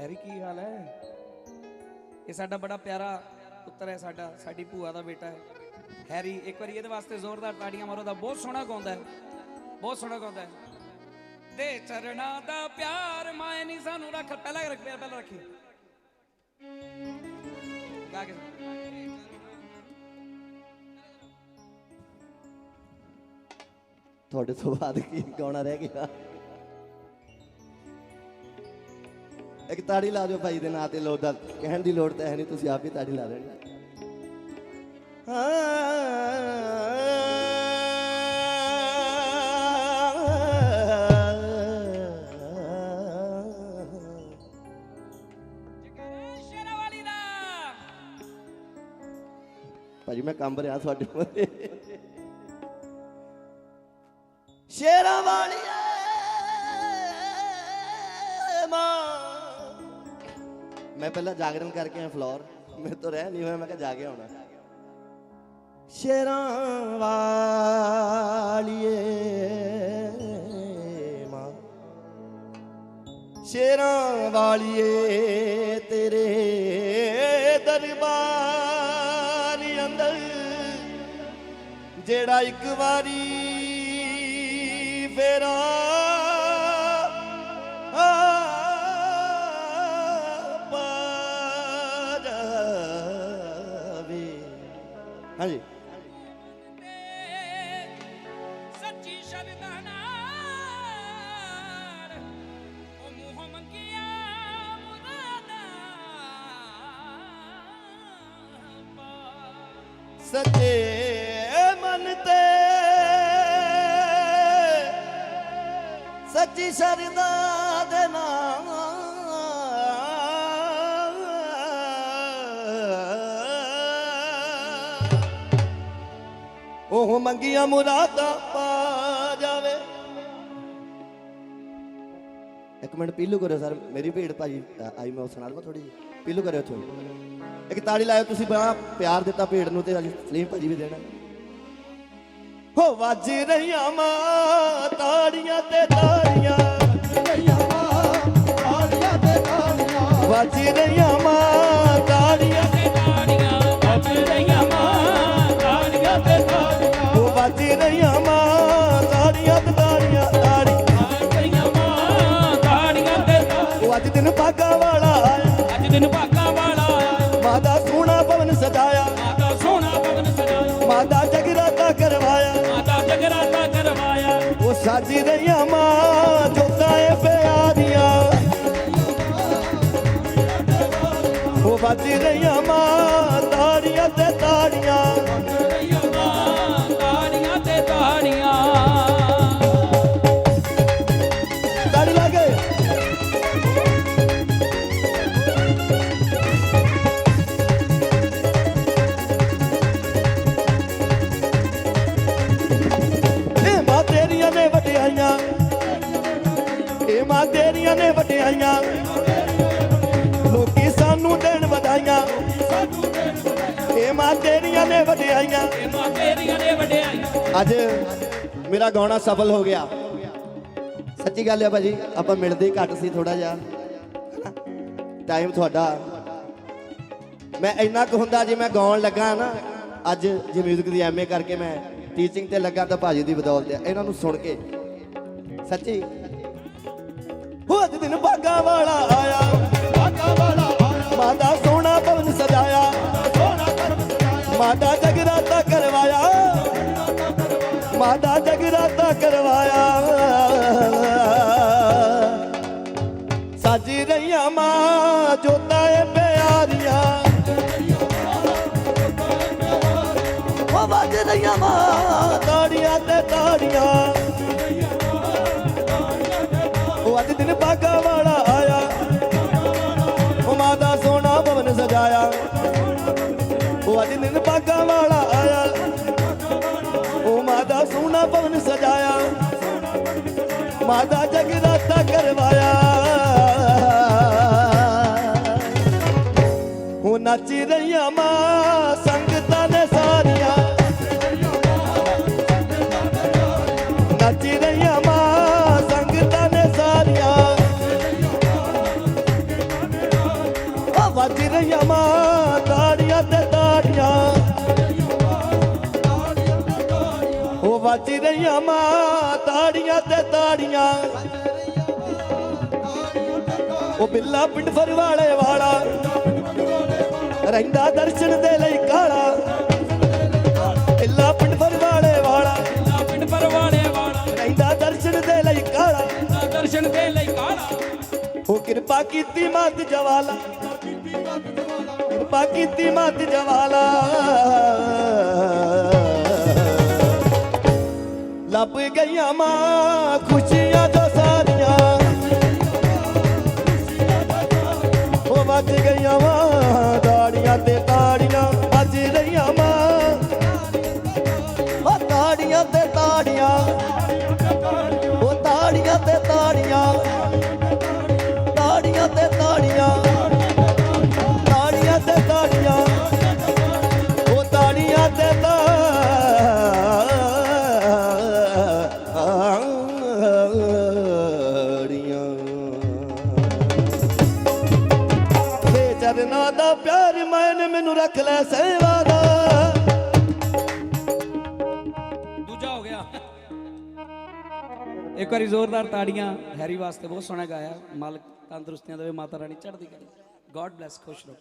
Harry, ਕੀ ਹਾਲ ਹੈ? ਇਹ ਸਾਡਾ ਬੜਾ ਪਿਆਰਾ ਪੁੱਤਰ ਹੈ, ਸਾਡਾ, ਸਾਡੀ ਭੂਆ ਦਾ ਬੇਟਾ ਹੈ। ਹੈਰੀ, ਇੱਕ ਵਾਰੀ ਇਹਦੇ ਵਾਸਤੇ ਜ਼ੋਰਦਾਰ ਤਾੜੀਆਂ ਮਾਰੋ ਦਾ ਬਹੁਤ ਸੋਹਣਾ ਗਾਉਂਦਾ ਹੈ। ਬਹੁਤ ਸੋਹਣਾ ਗਾਉਂਦਾ ਹੈ। ਤੇ ਚਰਣਾ ਦਾ ਪਿਆਰ, ਮਾਏ ਨਹੀਂ ਸਾਨੂੰ ਰੱਖ। ਪਹਿਲਾਂ ਰੱਖ ਪਿਆਰ ਪਹਿਲਾਂ ਰੱਖੀ। ਗਾ ਕੇ। ਤੁਹਾਡੇ ਤੋਂ ਬਾਅਦ ਕੀ ਗਾਉਣਾ ਰਹਿ ਗਿਆ? ਇੱਕ ਤਾੜੀ ਲਾ ਦਿਓ ਭਾਈ ਦੇ ਨਾਂ ਤੇ ਲੋੜ ਦਾ। ਕਹਿਣ ਦੀ ਲੋੜ ਤਾਂ ਹੈ ਨਹੀਂ, ਤੁਸੀਂ ਆਪ ਹੀ ਤਾੜੀ ਲਾ ਦੇਣੀ ਭਾਜੀ ਮੈਂ ਕੰਬ ਰਿਹਾ ਤੁਹਾਡੇ ਮੋਰੇ ਸ਼ੇਰਾਂ ਵਾਲੀਏ ਮੈਂ ਪਹਿਲਾਂ ਜਾਗਰਣ ਕਰਕੇ ਆਇਆ ਫਲੋਰ। ਮੇਰੇ ਤੋਂ ਰਹਿ ਨਹੀਂ ਹੋਇਆ, ਮੈਂ ਕਿਹਾ ਜਾ ਕੇ ਆਉਣਾ। ਸ਼ੇਰਾਂ ਵਾਲੀਏ ਮਾਂ, ਸ਼ੇਰਾਂ ਵਾਲੀਏ ਤੇਰੇ ਦਰਬਾਰ ਅੰਦਰ, ਜਿਹੜਾ ਇੱਕ ਵਾਰੀ ਫੇਰਾ ਹਾਂਜੀ ਸੱਚੀ ਸ਼ਰਧਾ ਨਾਲ ਉਹ ਮੂੰਹ ਮੰਗਿਆ ਮੁਰਾਦਾਂ ਸੱਚੇ ਮਨ ਤੇ ਸੱਚੀ ਸ਼ਰਦਾ ਦੇ ਨਾਲ ਉਹ ਮੰਗੀਆਂ ਮੁਰਾਦਾਂ ਪਾ ਜਾਵੇ। ਇੱਕ ਮਿੰਟ, ਪੀਲੂ ਕਰਿਓ ਸਰ, ਮੇਰੀ ਭੀੜ ਭਾਜੀ ਆਈ ਮੈਂ ਉਹ ਸੁਣਾ ਦਵਾਂ ਥੋੜੀ ਜਿਹੀ, ਪੀਲੂ ਕਰਿਓ ਥੋੜੀ ਇੱਕ ਤਾੜੀ ਲਾਇਓ, ਤੁਸੀਂ ਬੜਾ ਪਿਆਰ ਦਿੱਤਾ ਭੀੜ ਨੂੰ ਤੇ ਅੱਜ ਸਲੀਮ ਭਾਜੀ ਵੀ ਦੇਣਾ। ਹੋ ਵੱਜ ਰਹੀਆਂ ਮਾਂ, ਤਾੜੀਆਂ ਤੇ ਤਾੜੀਆਂ ਮਾਦਾ ਜਗਰਾਤਾ ਕਰਵਾਇਆ। ਮਾਤਾ ਜਗਰਾਤਾ ਕਰਵਾਇਆ। ਉਹ ਸੱਜ ਰਹੀਆਂ ਮਾਂ ਇਹ ਨੇ ਵਡਿਆਈਆਂ। ਲੋਕੀ ਸਾਨੂੰ ਦੇਣ ਵਧਾਈਆਂ। ਇਹ ਮਾਂ ਤੇਰੀਆਂ ਨੇ ਵਡਿਆਈਆਂ। ਮਾਂ ਤੇਰੀਆਂ ਨੇ ਵਡਿਆਈਆਂ ਅੱਜ ਮੇਰਾ ਗਾਉਣਾ ਸਫਲ ਹੋ ਗਿਆ। ਸੱਚੀ ਗੱਲ ਹੈ ਭਾਜੀ, ਆਪਾਂ ਮਿਲਦੇ ਘੱਟ ਸੀ ਥੋੜਾ ਜਿਹਾ। ਟਾਈਮ ਤੁਹਾਡਾ। ਮੈਂ ਇੰਨਾ ਕੁ ਹੁੰਦਾ ਜੇ ਮੈਂ ਗਾਉਣ ਲੱਗਾ ਨਾ, ਅੱਜ ਜੇ 뮤직 ਦੀ ਐਮਏ ਕਰਕੇ ਮੈਂ ਟੀਚਿੰਗ ਤੇ ਲੱਗਾ ਤਾਂ ਭਾਜੀ ਦੀ ਬਦੌਲਤ ਹੈ ਇਹਨਾਂ ਨੂੰ ਸੁਣ ਕੇ। ਸੱਚੀ। ਉਹ ਅੱਜ ਦਿਨ ਬਾਗਾ ਵਾਲਾ ਆਇਆ। ਬਾਗਾ ਵਾਲਾ ਆਇਆ ਮਾਦਾ ਸੋਹਣਾ ਭਵਨ ਸਜਾਇਆ। ਸੋਹਣਾ ਭਵਨ ਸਜਾਇਆ ਮਾਦਾ ਜਗਰਾਤਾ ਕਰਵਾਇਆ। ਮਾਦਾ ਜਗਰਾਤਾ ਕਰਵਾਇਆ। ਸੱਜ ਰਹੀਆਂ ਮਾਂ, ਜੋਤਾਂ ਏ ਪਿਆਰੀਆਂ। ਉਹ ਵੱਜ ਰਹੀਆਂ ਮਾਂ, ਤਾੜੀਆਂ ਤੇ ਤਾੜੀਆਂ। ਭਵਨ ਉਹ ਅੱਜ ਦਿਨ ਬਾਗਾ ਵਾਲਾ ਆਇਆ। ਉਹ ਮਾਦਾ ਸੋਨਾ ਪਵਨ ਸਜਾਇਆ। ਮਾਦਾ ਜਗਦਾਤਾ ਕਰਵਾਇਆ। ਉਹ ਨੱਚ ਰਹੀਆਂ ਮਾਂ ਸੰਗਤਾਂ ਨੇ ਸਾਰੀਆਂ। ਨੱਚ ਵੱਜ ਰਹੀਆਂ ਮਾਂ ਤਾੜੀਆਂ ਤੇ ਤਾੜੀਆਂ। ਉਹ ਬਿੱਲਾ ਪਿੰਡ ਫਰਵਾਲੇ ਵਾਲਾ। ਰਹਿੰਦਾ ਦਰਸ਼ਨ ਦੇ ਲਈ ਕਾਲਾ। ਬਿੱਲਾ ਪਿੰਡ ਫਰਵਾਲੇ ਵਾਲਾ। ਨਾ ਪਿੰਡ ਪਰਵਾਲੇ ਵਾਲਾ ਰਹਿੰਦਾ ਦਰਸ਼ਨ ਦੇ ਲਈ ਕਾਲਾ। ਦਰਸ਼ਨ ਦੇ ਲਈ ਕਾਲਾ ਉਹ ਕਿਰਪਾ ਕੀਤੀ ਮਤ ਜਵਾਲਾ। ਕਿਰਪਾ ਕੀਤੀ ਮਤ ਜਵਾਲਾ। ਲੱਭ ਗਈਆਂ ਮਾਂ, ਖੁਸ਼ੀਆਂ ਜੋ ਸਾਰੀਆਂ। ਉਹ ਵੱਜ ਗਈਆਂ ਮਾਂ, ਦਾੜੀਆਂ ਤੇ ਤਾੜੀਆਂ ਵੱਜ ਰਹੀਆਂ ਮਾਂ। ਉਹ ਤਾੜੀਆਂ ਤੇ ਤਾੜੀਆਂ, ਉਹ ਤਾੜੀਆਂ ਤੇ ਤਾੜੀਆਂ ਇੱਕ ਵਾਰੀ ਜ਼ੋਰਦਾਰ ਤਾੜੀਆਂ। ਹੈਰੀ ਵਾਸਤੇ ਬਹੁਤ ਸੋਹਣਾ ਗਾਇਆ। ਮਾਲਕ ਤੰਦਰੁਸਤੀਆਂ ਦੇਵੇ, ਮਾਤਾ ਰਾਣੀ ਚੜ੍ਹਦੀ ਕਰੇ ਗੋਡ ਬlesਸ ਖੁਸ਼ ਰਹੋ।